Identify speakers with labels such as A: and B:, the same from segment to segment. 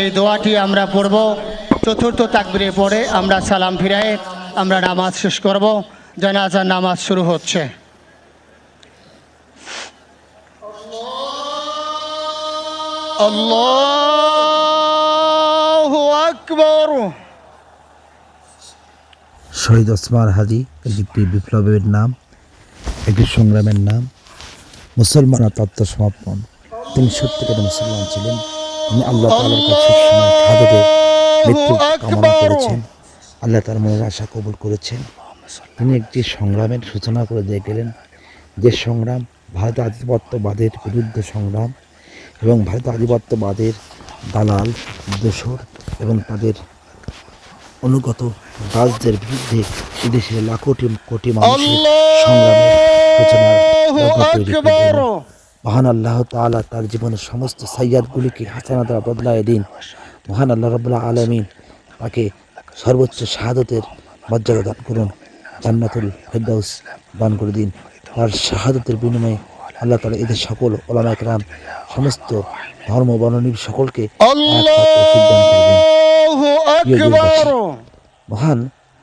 A: এই দোয়াটি আমরা পড়ব। চতুর্থ তাকবিরে পড়ে আমরা সালাম ফিরাই আমরা নামাজ শেষ করব। জানাজার নামাজ শুরু হচ্ছে।
B: শহীদ ওসমান হাজি একটি বিপ্লবের নাম, একটি সংগ্রামের নাম মুসলমান তত্ত্ব সমাপন। তিনি সত্যিকার মুসলমান ছিলেন। তিনি আল্লাহ তাআলার কাছে সবসময় মৃত্যু কামনা করেছেন। আল্লাহ তার মনের আশা কবুল করেছেন। তিনি একটি সংগ্রামের সূচনা করে দিয়ে গেলেন যে সংগ্রাম ভারত আধিপত্যবাদের বিরুদ্ধে সংগ্রাম এবং ভারত আধিপত্যবাদের দালাল দোসর এবং তাদের অনুগত রাজদের বিরুদ্ধে এদেশের লাখোটি কোটি মানুষের সংগ্রামের সূচনার মহান আল্লাহ তাআলা তার জীবনের সমস্ত সাইয়াদগুলিকে হাসানা দ্বারা বদলায় দিন। মহান আল্লাহ রবুল্লাহ আলমিন তাকে সর্বোচ্চ শাহাদতের মর্যাদা দান করুন জান্নাতুল ফেরদাউস দান করে দিন। তার শাহাদতের বিনিময়ে আল্লাহ তালা এদের সকল ওলামা একরাম সমস্ত ধর্ম বর্ণনীর সকলকে মহান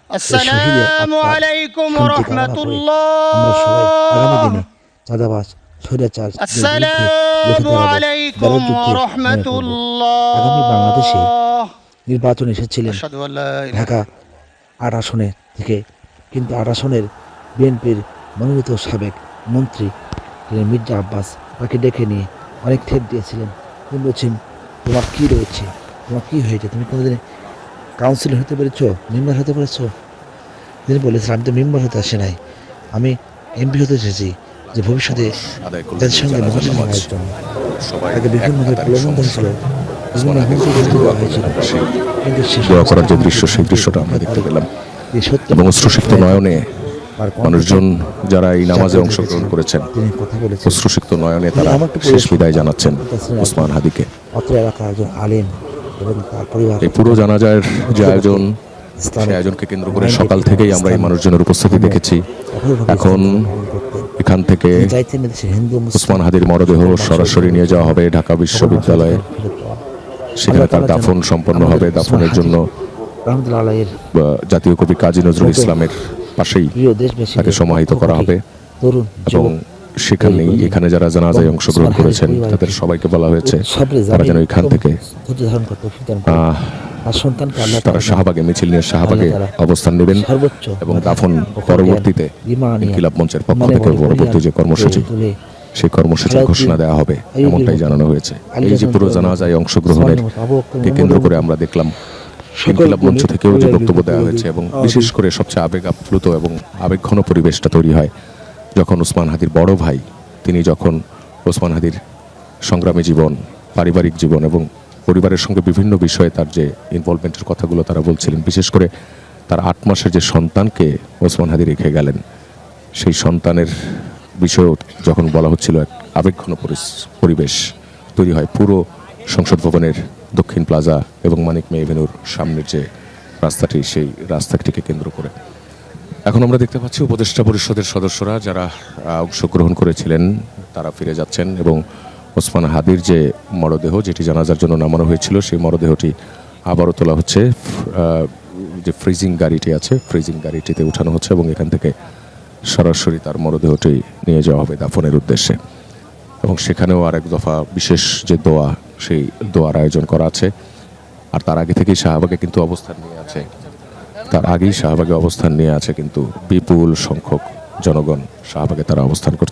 A: আসসালামু আলাইকুম
B: কামনা করে। আমরা সবাই আগামী দিনে
A: আলাইকুম
B: আগামী বাংলাদেশে নির্বাচন এসেছিলেন ঢাকা আট আসনে থেকে। কিন্তু আট আসনের বিএনপির মনোনীত সাবেক মন্ত্রী মির্জা আব্বাস তাকে ডেকে নিয়ে অনেক ঠেপ দিয়েছিলেন। তিনি বলছেন তোমার কী রয়েছে? তোমার কী হয়েছে? তুমি কোনোদিন কাউন্সিলর হতে পেরেছ? মেম্বার হতে পেরেছ? তিনি বলেছিলেন আমি তো মেম্বার হতে আসি নাই। আমি এমপি হতে এসেছি। যে ভবিষ্যতে তাদের সঙ্গে মহাজন তাকে বিভিন্নভাবে প্রলোভন বিভিন্ন হুমকি
C: হাদিকে
B: দেওয়া হয়েছিল কিন্তু সে
C: করার যে দৃশ্য সেই দৃশ্যটা আমরা দেখতে পেলাম। এবং অশ্রুসিক্ত নয়নে মানুষজন যারা এই নামাজে অংশগ্রহণ করেছেন অশ্রুসিক্ত নয়নে তারা শেষ বিদায় জানাচ্ছেন ওসমান হাদিকে।
B: অত্র এলাকার একজন আলেম এবং তার পরিবার।
C: এই পুরো জানাজার যে আয়োজন সেই আয়োজনকে কেন্দ্র করে সকাল থেকেই আমরা এই মানুষজনের উপস্থিতি দেখেছি। এখন। এখান থেকে ওসমান হাদির মরদেহ সরাসরি নিয়ে যাওয়া হবে ঢাকা বিশ্ববিদ্যালয়ে। সেখানে তার দাফন সম্পন্ন হবে দাফনের জন্য জাতীয় কবি কাজী নজরুল ইসলামের পাশেই তাকে সমাহিত করা হবে। এবং সেখানেই এখানে যারা জানাজায় অংশগ্রহণ করেছেন তাদের সবাইকে বলা হয়েছে তারা যেন এখান থেকে শাহবাগে মিছিল নিয়ে শাহবাগে অবস্থান নেবেন
B: সর্বোচ্চ
C: এবং দাফন পরবর্তীতে ইনকিলাব মঞ্চের পক্ষ থেকে পরবর্তী যে কর্মসূচি সেই কর্মসূচির ঘোষণা দেওয়া হবে এমনটাই জানানো হয়েছে। এই যে পুরো জানাজায় অংশগ্রহণের কেন্দ্র করে আমরা দেখলাম ইনকিলাব মঞ্চ থেকেও যে বক্তব্য দেওয়া হয়েছে এবং বিশেষ করে সবচেয়ে আবেগ আপ্লুত এবং আবেগঘন পরিবেশটা তৈরি হয় যখন ওসমান হাদির বড় ভাই তিনি যখন ওসমান হাদির সংগ্রামী জীবন পারিবারিক জীবন এবং পরিবারের সঙ্গে বিভিন্ন বিষয়ে তার যে ইনভলভমেন্টের কথাগুলো তারা বলছিলেন, বিশেষ করে তার আট মাসের যে সন্তানকে ওসমান হাদি রেখে গেলেন, সেই সন্তানের বিষয়েও যখন বলা হচ্ছিল এক আবেগঘন পরিবেশ তৈরি হয় পুরো সংসদ ভবনের দক্ষিণ প্লাজা এবং মানিক মে এভিনিউর সামনের যে রাস্তাটি, সেই রাস্তাটিকে কেন্দ্র করে। এখন আমরা দেখতে পাচ্ছি উপদেষ্টা পরিষদের সদস্যরা যারা অংশগ্রহণ করেছিলেন, তারা ফিরে যাচ্ছেন এবং ওসমান হাদির যে মরদেহ, যেটি জানাজার জন্য নামানো হয়েছিল, সেই মরদেহটি আবারও তোলা হচ্ছে। যে ফ্রিজিং গাড়িটি আছে, ফ্রিজিং গাড়িটিতে উঠানো হচ্ছে এবং এখান থেকে সরাসরি তার মরদেহটি নিয়ে যাওয়া হবে দাফনের উদ্দেশ্যে। এবং সেখানেও আরেক দফা বিশেষ যে দোয়া, সেই দোয়ার আয়োজন করা আছে। আর তার আগে থেকেই শাহবাগে কিন্তু অবস্থান নিয়ে আছে। তার আগেই শাহবাগে অবস্থান নিয়ে আছে কিন্তু বিপুল সংখ্যক জনগণ শাহবাগে তারা অবস্থান করছে।